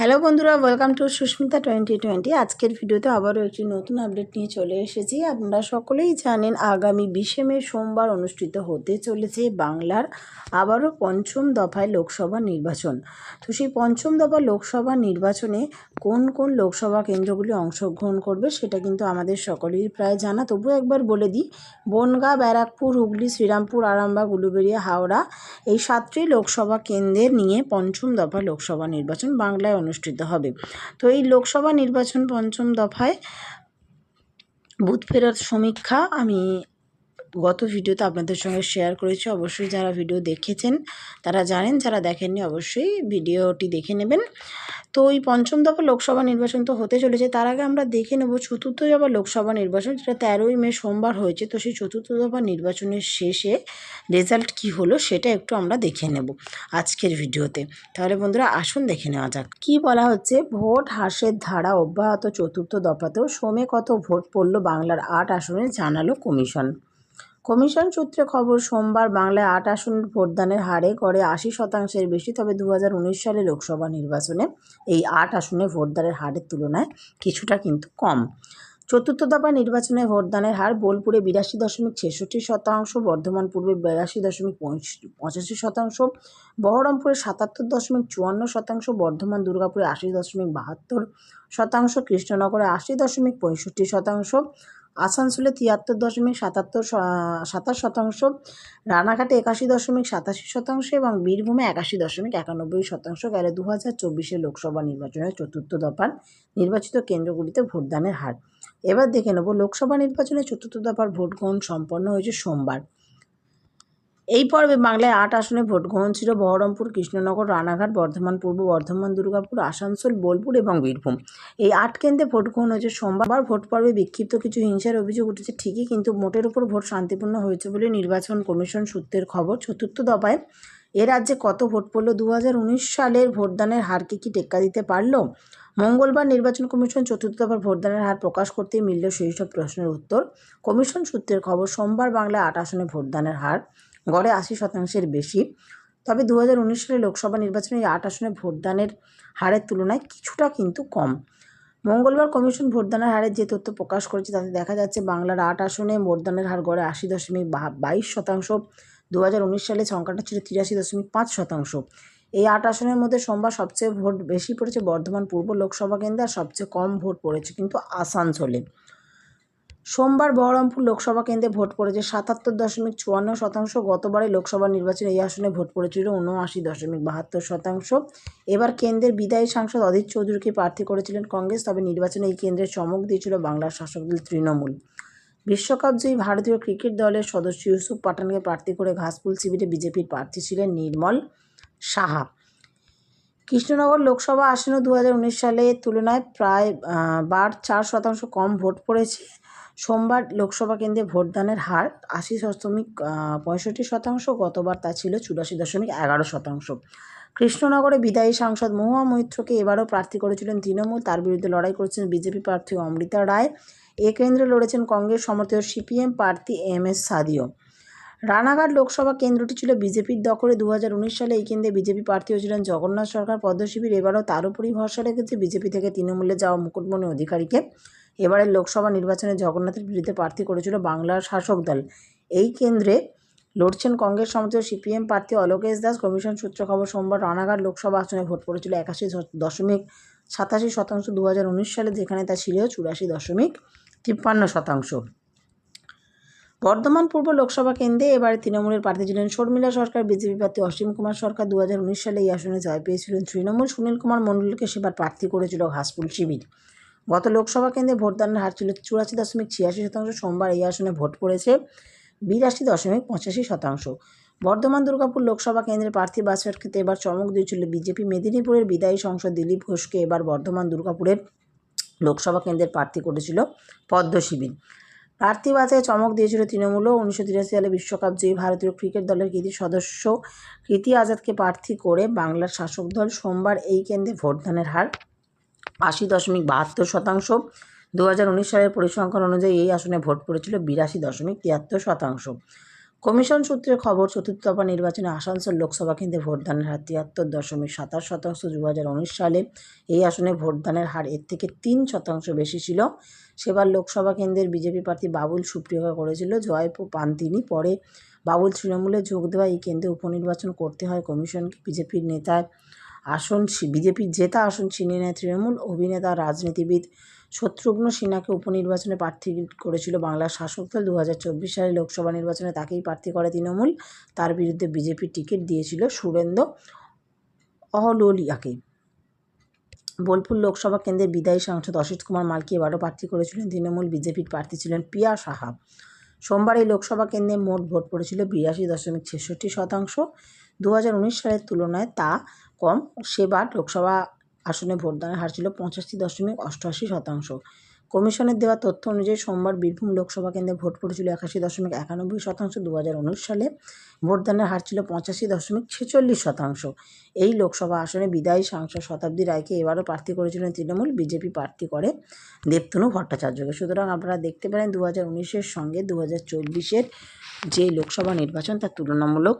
Hello বন্ধুরা welcome to Sushmita twenty twenty আজকের ভিডিওতে আবারও একটি নতুন আপডেট নিয়ে চলে এসেছি। আপনারা সকলেই জানেন, আগামী বিশে মে সোমবার অনুষ্ঠিত হতে চলেছে বাংলার আবারও পঞ্চম দফায় লোকসভা নির্বাচন। তো সেই পঞ্চম দফা লোকসভা নির্বাচনে কোন কোন লোকসভা কেন্দ্রগুলি অংশগ্রহণ করবে, সেটা কিন্তু আমাদের সকলেই প্রায় জানা। তবুও একবার বলে দিই, বনগাঁ, ব্যারাকপুর, হুগলি, শ্রীরামপুর, আরামবাগ, উলুবেড়িয়া, হাওড়া, এই সাতটি লোকসভা কেন্দ্রে নিয়ে পঞ্চম দফা লোকসভা নির্বাচন বাংলায় হবে। তো এই লোকসভা নির্বাচন পঞ্চম দফায় বুথ ফেরত সমীক্ষা আমি গত ভিডিওতে আপনাদের সঙ্গে শেয়ার করেছি। অবশ্যই যারা ভিডিও দেখেছেন, তারা জানেন, যারা দেখেননি অবশ্যই ভিডিওটি দেখে নেবেন। তো ওই পঞ্চম দফা লোকসভা নির্বাচন তো হতে চলেছে। তার আগে আমরা দেখে নেব চতুর্থ দফা লোকসভা নির্বাচন, যেটা তেরোই মে সোমবার হয়েছে। তো সেই চতুর্থ দফা নির্বাচনের শেষে রেজাল্ট কি হলো সেটা একটু আমরা দেখে নেব আজকের ভিডিওতে। তাহলে বন্ধুরা আসুন দেখে নেওয়া যাক। কি বলা হচ্ছে? ভোট হ্রাসের ধারা অব্যাহত চতুর্থ দফাতেও সমে কত ভোট পড়ল বাংলার আট আসনে জানালো কমিশন। কমিশন সূত্রে খবর, সোমবার বাংলায় আট আসনের ভোটদানের হারে গড়ে আশি শতাংশের বেশি, তবে দু হাজার উনিশ সালে লোকসভা নির্বাচনে এই আট আসনে ভোটদানের হারের তুলনায় কিছুটা কিন্তু কম। চতুর্থ দফা নির্বাচনে ভোটদানের হার বোলপুরে বিরাশি দশমিক ছেষট্টি শতাংশ, বর্ধমান পূর্বে বিরাশি দশমিক পঁচাশি শতাংশ, বহরমপুরে সাতাত্তর দশমিক চুয়ান্ন শতাংশ, বর্ধমান দুর্গাপুরে আশি দশমিক বাহাত্তর শতাংশ, কৃষ্ণনগরে আশি দশমিক পঁয়ষট্টি শতাংশ আসানসোলে তিয়াত্তর দশমিক সাতাত্তর সাতাশ শতাংশ, রানাঘাটে একাশি দশমিক সাতাশি শতাংশ এবং বীরভূমে একাশি দশমিক একানব্বই শতাংশ গেলে দু হাজার চব্বিশে লোকসভা নির্বাচনের চতুর্থ দফার নির্বাচিত কেন্দ্রগুলিতে ভোটদানের হার। এবার দেখে নেব, লোকসভা নির্বাচনে চতুর্থ দফার ভোটগ্রহণ সম্পন্ন হয়েছে সোমবার। এই পর্বে বাংলায় আট আসনে ভোট গ্রহণ ছিল বহরমপুর, কৃষ্ণনগর, রানাঘাট, বর্ধমান পূর্ব, বর্ধমান, দুর্গাপুর, আসানসোল, বোলপুর এবং বীরভূম। এই আট কেন্দ্রে ভোট গ্রহণ হয়েছে। সোমবার ভোট পর্বে বিক্ষিপ্ত কিছু হিংসার অভিযোগ উঠেছে ঠিকই, কিন্তু মোটের উপর ভোট শান্তিপূর্ণ হয়েছে বলে নির্বাচন কমিশন সূত্রের খবর। চতুর্থ দফায় এ রাজ্যে কত ভোট পড়ল? দু সালের ভোটদানের হারকে কি টেক্কা দিতে পারল? মঙ্গলবার নির্বাচন কমিশন চতুর্থ দফার ভোটদানের হার প্রকাশ করতেই মিলল সেই সব প্রশ্নের উত্তর। কমিশন সূত্রের খবর, সোমবার বাংলায় আট আসনে ভোটদানের হার গড়ে আশি শতাংশের বেশি। তবে দু হাজার উনিশ সালে লোকসভা নির্বাচনে এই আট আসনে ভোটদানের হারের তুলনায় কিছুটা কিন্তু কম। মঙ্গলবার কমিশন ভোটদানের হারের যে তথ্য প্রকাশ করেছে তাতে দেখা যাচ্ছে বাংলার আট আসনে ভোটদানের হার গড়ে আশি দশমিক বাইশ শতাংশ। দু হাজার উনিশ সালে সংখ্যাটা ছিল তিরাশি দশমিক পাঁচ শতাংশ। এই আট আসনের মধ্যে সোমবার সবচেয়ে ভোট বেশি পড়েছে বর্ধমান পূর্ব লোকসভা কেন্দ্রে আর সবচেয়ে কম ভোট পড়েছে কিন্তু আসানসোলে। সোমবার বহরমপুর লোকসভা কেন্দ্রে ভোট পড়েছে সাতাত্তর দশমিক চুয়ান্ন শতাংশ, গতবারে লোকসভা নির্বাচনে এই আসনে ভোট পড়েছিল উনআশি দশমিক বাহাত্তর শতাংশ। এবার কেন্দ্রের বিদায়ী সাংসদ অধীর চৌধুরীকে প্রার্থী করেছিলেন কংগ্রেস, তবে নির্বাচনে এই কেন্দ্রে চমক দিয়েছিল বাংলার শাসক দল তৃণমূল। বিশ্বকাপ জয়ী ভারতীয় ক্রিকেট দলের সদস্য ইউসুফ পাঠানকে প্রার্থী করে ঘাসফুল শিবিরে বিজেপির প্রার্থী ছিলেন নির্মল সাহা। কৃষ্ণনগর লোকসভা আসনে দু সালের তুলনায় প্রায় বার চার শতাংশ কম ভোট পড়েছে। সোমবার লোকসভা কেন্দ্রে ভোটদানের হার আশি দশমিক পঁয়ষট্টি শতাংশ, গতবার তা ছিল চুরাশি দশমিক এগারো শতাংশ। কৃষ্ণনগরে বিদায়ী সাংসদ মহুয়া মৈত্রকে এবারও প্রার্থী করেছিলেন তৃণমূল। তার বিরুদ্ধে লড়াই করেছেন বিজেপি প্রার্থী অমৃতা রায়। এ কেন্দ্রে লড়েছেন কংগ্রেস সমর্থিত সিপিএম প্রার্থী এম এস সাদিও। রানাঘাট লোকসভা কেন্দ্রটি ছিল বিজেপির দখলে। দু হাজার উনিশ সালে এই কেন্দ্রে বিজেপি প্রার্থী হয়েছিলেন জগন্নাথ সরকার পদ্মশিবির। এবারও তার উপরই ভরসা রেখেছে বিজেপি থেকে তৃণমূলে যাওয়া মুকুটমণি অধিকারীকে। এবারের লোকসভা নির্বাচনে জগন্নাথের বিরুদ্ধে প্রার্থী করেছিল বাংলার শাসক দল। এই কেন্দ্রে লড়ছেন কংগ্রেস সমর্থিত সিপিএম প্রার্থী অলোকেশ দাস। কমিশন সূত্র খবর, সোমবার রানাঘাট লোকসভা আসনে ভোট পড়েছিল একাশি দশমিক সাতাশি শতাংশ। দু হাজার উনিশ সালে যেখানে তা ছিল চুরাশি দশমিক তিপ্পান্ন শতাংশ। বর্ধমান পূর্ব লোকসভা কেন্দ্রে এবারে তৃণমূলের প্রার্থী ছিলেন শর্মিলা সরকার, বিজেপি প্রার্থী অসীম কুমার সরকার। দু হাজার উনিশ সালে এই আসনে জয় পেয়েছিলেন তৃণমূল। সুনীল কুমার মণ্ডলকে সেবার প্রার্থী করেছিল ঘাসফুল শিবির। গত লোকসভা কেন্দ্রে ভোটদানের হার ছিল চুরাশি দশমিক ছিয়াশি শতাংশ। সোমবার এই আসনে ভোট পড়েছে বিরাশি দশমিক পঁচাশি শতাংশ। বর্ধমান দুর্গাপুর লোকসভা কেন্দ্রের প্রার্থী বাছাইয়ের ক্ষেত্রে এবার চমক দিয়েছিল বিজেপি। মেদিনীপুরের বিদায়ী সংসদ দিলীপ ঘোষকে এবার বর্ধমান দুর্গাপুরের লোকসভা কেন্দ্রের প্রার্থী করেছিল পদ্ম শিবির। প্রার্থী বাছাই চমক দিয়েছিল তৃণমূলও। উনিশশো তিরাশি সালে বিশ্বকাপ জয়ী ভারতীয় ক্রিকেট দলের কৃতি সদস্য কৃতি আজাদকে প্রার্থী করে বাংলার শাসক দল সোমবার এই কেন্দ্রে ভোটদানের হার আশি দশমিক বাহাত্তর শতাংশ। দু হাজার উনিশ সালের পরিসংখ্যান অনুযায়ী এই আসনে ভোট পড়েছিল বিরাশি দশমিক তিয়াত্তর শতাংশ। কমিশন সূত্রে খবর, চতুর্থ দফা নির্বাচনে আসানসোল লোকসভা কেন্দ্রে ভোটদানের হার তিয়াত্তর দশমিক সাতাশ শতাংশ। দু সালে এই আসনে ভোটদানের হার এর থেকে তিন শতাংশ বেশি ছিল। সেবার লোকসভা কেন্দ্রের বিজেপি প্রার্থী বাবুল সুপ্রিয়কা করেছিল জয় পান তিনি পরে বাবুল তৃণমূলে যোগ দেওয়া এই কেন্দ্রে উপনির্বাচন করতে হয় কমিশনকে। বিজেপির নেতায় আসন বিজেপির জেতা আসন ছিনিয়ে নেয় তৃণমূল। অভিনেতা, রাজনীতিবিদ শত্রুঘ্ন সিনহাকে উপনির্বাচনে প্রার্থী করেছিল বাংলার শাসক দল। দু হাজার চব্বিশ সালে লোকসভা নির্বাচনে তাকেই প্রার্থী করে তৃণমূল। তার বিরুদ্ধে বিজেপি টিকিট দিয়েছিল সুরেন্দ্র অহলোলিয়াকে বোলপুর লোকসভা কেন্দ্রের বিদায়ী সাংসদ অসিত কুমার মালকে এবারও প্রার্থী করেছিলেন তৃণমূল। বিজেপির প্রার্থী ছিলেন পিয়া সাহা। সোমবার এই লোকসভা কেন্দ্রে মোট ভোট পড়েছিল বিরাশি দশমিক ছেষট্টি শতাংশ। দু হাজার উনিশ সালের তুলনায় তা কম। সেবার লোকসভা আসনে ভোটদানের হার ছিল পঁচাশি দশমিক অষ্টআশি শতাংশ। কমিশনের দেওয়া তথ্য অনুযায়ী সোমবার বীরভূম লোকসভা কেন্দ্রে ভোট পড়েছিল একাশি দশমিক একানব্বই শতাংশ দু হাজার উনিশ সালে। ভোটদানের হার ছিল পঁচাশি দশমিক ছেচল্লিশ শতাংশ। এই লোকসভা আসনে বিদায়ী সাংসদ শতাব্দী রায়কে এবারও প্রার্থী করেছিলেন তৃণমূল, বিজেপি প্রার্থী করে দেবতনু ভট্টাচার্যকে। সুতরাং আপনারা দেখতে পারেন দু হাজার উনিশের সঙ্গে দু হাজার চব্বিশের যে লোকসভা নির্বাচন, তার তুলনামূলক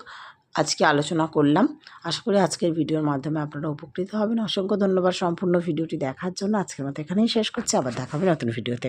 আজকে আলোচনা করলাম। আশা করি আজকের ভিডিওর মাধ্যমে আপনারা উপকৃত হবেন। অসংখ্য ধন্যবাদ সম্পূর্ণ ভিডিওটি দেখার জন্য। আজকের মতো এখানেই শেষ করছি। আবার দেখা হবে নতুন ভিডিওতে।